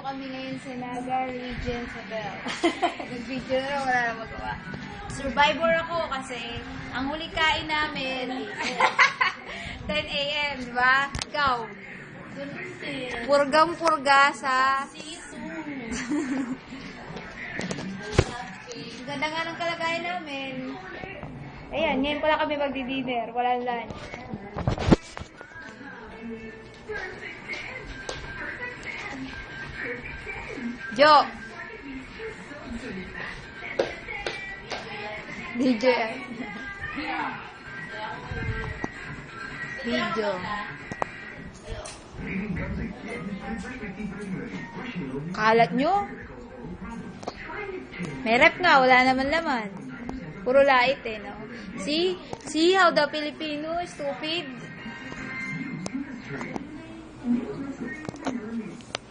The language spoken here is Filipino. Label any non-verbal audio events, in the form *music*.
kami ngayon sa Naga Region Hotel. *laughs* Nag-video na wala na magawa. Survivor ako kasi ang huli kain namin *laughs* 10 a.m., di ba? Ikaw. Purgang-purga sa... Ang Ganda nga ng kalagayan namin. Ayan, ngayon pala kami magdi-dinner. Walang lunch. Jo! DJ. Video. Kalat nyo? May rep nga, wala naman laman. Puro lait eh, no? See? See how the Filipino stupid?